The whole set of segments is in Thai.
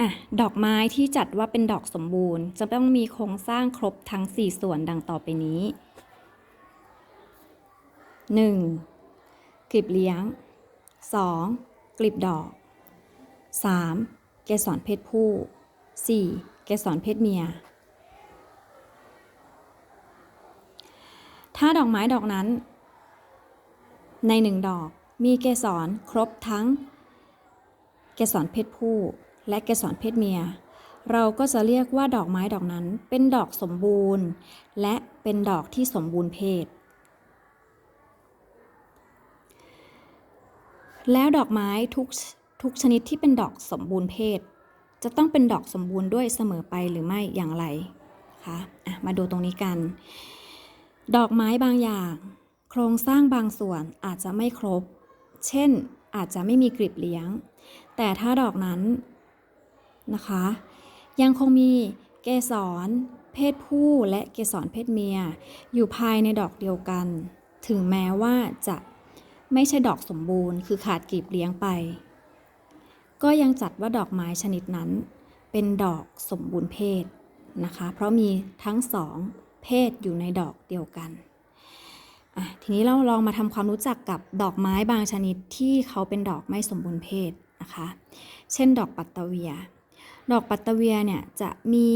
อะดอกไม้ที่จัดว่าเป็นดอกสมบูรณ์ จะต้องมีโครงสร้างครบทั้ง 4 ส่วนดังต่อไปนี้ 1. กลีบเลี้ยง 2. กลีบดอก 3. เกสรเพศผู้ 4. เกสรเพศเมีย ถ้าดอกไม้ดอกนั้น ในหนึ่งดอกมีเกสรครบทั้ง เกสรเพศผู้ และเกสรเพศเมีย เราก็จะเรียกว่าดอกไม้ดอกนั้นเป็นดอกสมบูรณ์ และเป็นดอกที่สมบูรณ์เพศ แล้วดอกไม้ทุกทุกชนิดที่เป็นดอกสมบูรณ์เพศ จะต้องเป็นดอกสมบูรณ์ด้วยเสมอไปหรือไม่อย่างไรคะะมาดูตรงนี้กัน ดอกไม้บางอย่าง โครงสร้างบางส่วนอาจจะไม่ครบ เช่นอาจจะไม่มีกลีบเลี้ยง แต่ถ้าดอกนั้น นะคะ ยังคงมีเกสรเพศผู้และเกสรเพศเมีย อยู่ภายในดอกเดียวกัน ถึงแม้ว่าจะไม่ใช่ดอกสมบูรณ์ คือขาดกลีบเลี้ยงไป ก็ยังจัดว่าดอกไม้ชนิดนั้น เป็นดอกสมบูรณ์เพศนะคะ เพราะมีทั้งสองเพศอยู่ในดอกเดียวกันทีนี้เราลองมาทำความรู้จักกับดอกไม้บางชนิดที่เขาเป็นดอกไม่สมบูรณ์เพศนะคะ เช่น ดอกปัตตเวีย ดอกปัตตเวียเนี่ยจะมี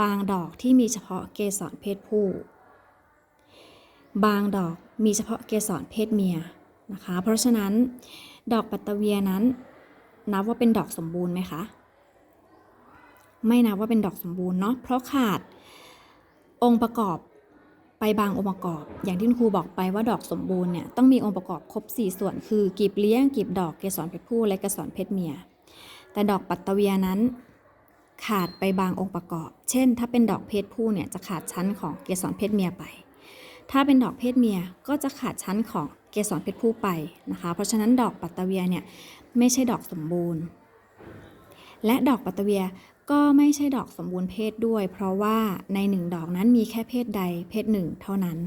บางดอกที่มีเฉพาะเกสรเพศผู้ บางดอกมีเฉพาะเกสรเพศเมียนะคะ เพราะฉะนั้นดอกปัตตเวียนั้น นับว่าเป็นดอกสมบูรณ์ไหมคะ ไม่นับว่าเป็นดอกสมบูรณ์เนาะ เพราะขาดองค์ประกอบไปบางองค์ประกอบ อย่างที่คุณครูบอกไปว่าดอกสมบูรณ์เนี่ยต้องมีองค์ประกอบครบ 4 ส่วน คือกลีบเลี้ยงกลีบดอกเกสรเพศผู้และเกสรเพศเมีย แต่ดอกปัตตเวียนั้น ขาดไปบางองค์ประกอบ เช่น ถ้าเป็นดอกเพศผู้เนี่ยจะขาดชั้นของเกสรเพศเมียไป ถ้าเป็นดอกเพศเมียก็จะขาดชั้นของเกสรเพศผู้ไปนะคะ เพราะฉะนั้นดอกปัตตเวียเนี่ยไม่ใช่ดอกสมบูรณ์ และดอกปัตตเวียก็ไม่ใช่ดอกสมบูรณ์เพศด้วย เพราะว่าในหนึ่งดอกนั้นมีแค่เพศใดเพศหนึ่งเท่านั้น